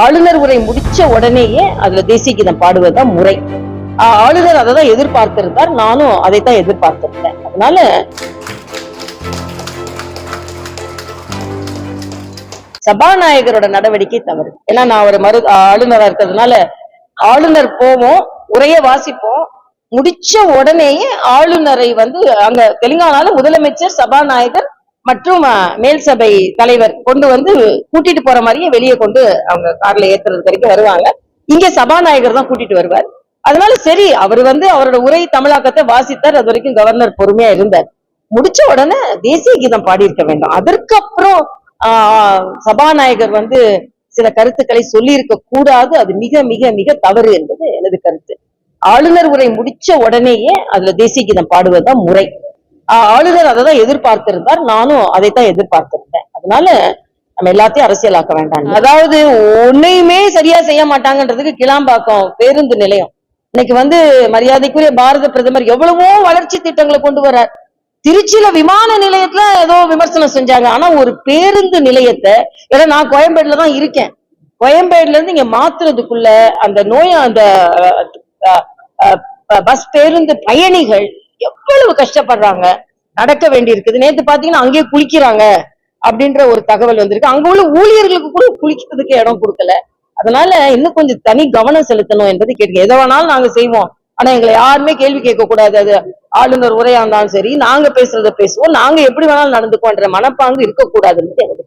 ஆளுநர் உரை முடிச்ச உடனேயே அதுல தேசிய கீதம் பாடுவதுதான் முறை. ஆளுநர் அதை தான் எதிர்பார்த்திருந்தார். நானும் அதைத்தான் எதிர்பார்த்திருந்தேன். அதனால சபாநாயகரோட நடவடிக்கை தவறு. ஏன்னா நான் ஒரு மறு ஆளுநரா இருக்கிறதுனால ஆளுநர் போவோம் உரைய வாசிப்போம். முடிச்ச உடனேயே ஆளுநரை வந்து அங்க தெலுங்கானால முதலமைச்சர் சபாநாயகர் மற்றும் மேல் சபை தலைவர் கொண்டு வந்து கூட்டிட்டு போற மாதிரியே வெளியே கொண்டு அவங்க கார்ல ஏத்துறது வரைக்கும் வருவாங்க. இங்க சபாநாயகர் தான் கூட்டிட்டு வருவார். அதனால சரி அவர் வந்து அவரோட உரை தமிழாக்கத்தை வாசித்தார். அது வரைக்கும் கவர்னர் பொறுமையா இருந்தார். முடிச்ச உடனே தேசிய கீதம் பாடியிருக்க வேண்டும். அதற்கப்புறம் ஆஹ் சபாநாயகர் வந்து சில கருத்துக்களை சொல்லியிருக்க கூடாது. அது மிக மிக மிக தவறு என்பது எனது கருத்து. ஆளுநர் உரை முடிச்ச உடனேயே அதுல தேசிய கீதம் பாடுவதுதான் முறை. ஆளுநர் அதை தான் எதிர்பார்த்திருந்தார். நானும் அதைத்தான் எதிர்பார்த்திருந்தேன். அதனால நம்ம எல்லாத்தையும் அரசியலாக்க வேண்டாம் அதாவது ஒன்னையுமே சரியா செய்ய மாட்டாங்கன்றதுக்கு கிளாம்பாக்கம் பேருந்து நிலையம். இன்னைக்கு வந்து மரியாதைக்குரிய பாரத பிரதமர் எவ்வளவோ வளர்ச்சி திட்டங்களை கொண்டு வர்றார். திருச்சியில விமான நிலையத்துல ஏதோ விமர்சனம் செஞ்சாங்க. ஆனா ஒரு பேருந்து நிலையத்தை ஏன்னா நான் கோயம்பேடுல தான் இருக்கேன். கோயம்பேடுல இருந்து இங்க மாத்துறதுக்குள்ள அந்த நோய் அந்த பஸ் பேருந்து பயணிகள் எவ்வளவு கஷ்டப்படுறாங்க? நடக்க வேண்டி இருக்குது நேத்து பாத்தீங்கன்னா அங்கேயே குளிக்கிறாங்க அப்படின்ற ஒரு தகவல் வந்திருக்கு. அங்க உள்ள ஊழியர்களுக்கு கூட குளிக்கிறதுக்கு இடம் கொடுக்கல. அதனால இன்னும் கொஞ்சம் தனி கவனம் செலுத்தணும் என்பது கேட்க எதை வேணாலும் நாங்க செய்வோம். ஆனா எங்களை யாருமே கேள்வி கேட்க கூடாது அது ஆளுநர் உரையா இருந்தாலும் சரி நாங்க பேசுறத பேசுவோம். நாங்க எப்படி வேணாலும் நடந்துக்கோன்ற மனப்பாங்கு இருக்கக்கூடாதுன்னு எனக்கு